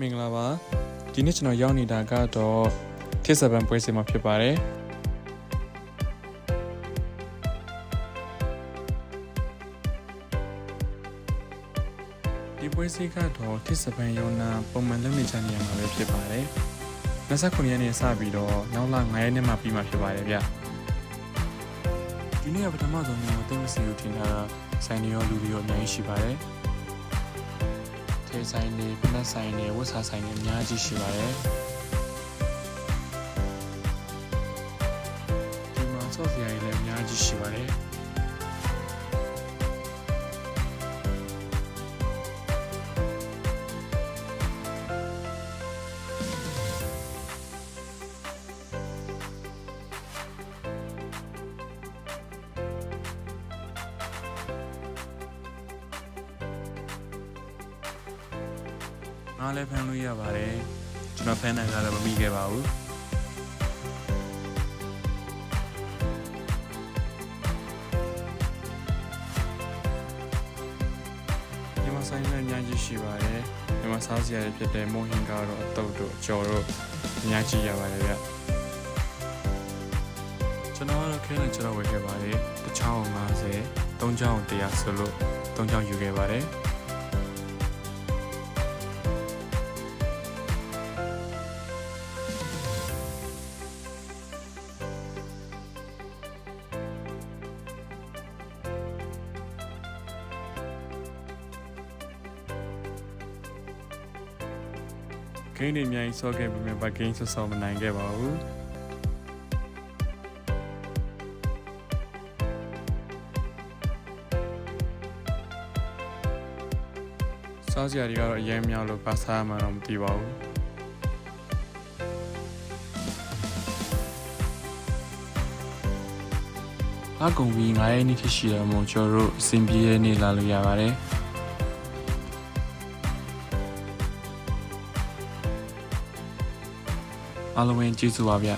မင်္ဂလာပါဒီနေ့ကျွန်တော်ရောက်နေတာကတော့တစ်စပန်ပွဲစဉ်မှာဖြစ်ပါတယ်ဒီပွဲစဉ်ကတော့တစ်စပန်ရုံနာပုံမှန်လုပ်နေကြနေရမှာပဲဖြစ်ပါတယ်29ရက်နေ့စပြီးတော့နောက်လ9ရက်နေ့မှပြီးမှဖြစ်ပါတယ်ဗျဒီနေ့ကပထမဆုံးနေ့ကိုသိမစီကိုထင်တာဆိုင်နေရောလူတွေရောအများကြီးရှိပါတယ် ထေဆိုင်တွေပနက်ဆိုင်တွေဝတ်စားဆိုင်တွေအများကြီးရှိပါတယ်ဒီမှာဆော့ဖ်ဝဲတွေလည်းအများကြီးရှိပါတယ် ငါလည်းဖမ်းလို့ရပါတယ်ကျွန်တော်ဖမ်းနိုင်တာလည်းမမိခဲ့ပါဘူးဒီမှာဆိုင်လည်းအများကြီးရှိပါတယ်ဒီမှာစားစရာတွေဖြစ်တဲ့မိုဟင်ကတော့အတုပ်တို့အကျော်တို့အများကြီးရပါတယ်ဗျကျွန်တော်ကတော့ခဲနဲ့ကျွန်တော်ဝယ်ခဲ့ပါတယ်တစ်ချောင်း50သုံးချောင်း100ဆိုလို့သုံးချောင်းယူခဲ့ပါတယ် ဂိမ်းတွေအများကြီးဆော့ခဲ့ပေမဲ့ဘာဂိမ်းဆော့ဆော့မနိုင်ခဲ့ပါဘူးစားစရာတွေကတော့အရင်များလို့ပါစားမှတော့မသိပါဘူးအကုံပြီး9ရက်နေ့ထိရှိတယ်မို့ကျွန်တော်တို့အစဉ်ပြေးရနေလာလို့ရပါတယ် အားလုံးပဲကျေးဇူးပါဗျ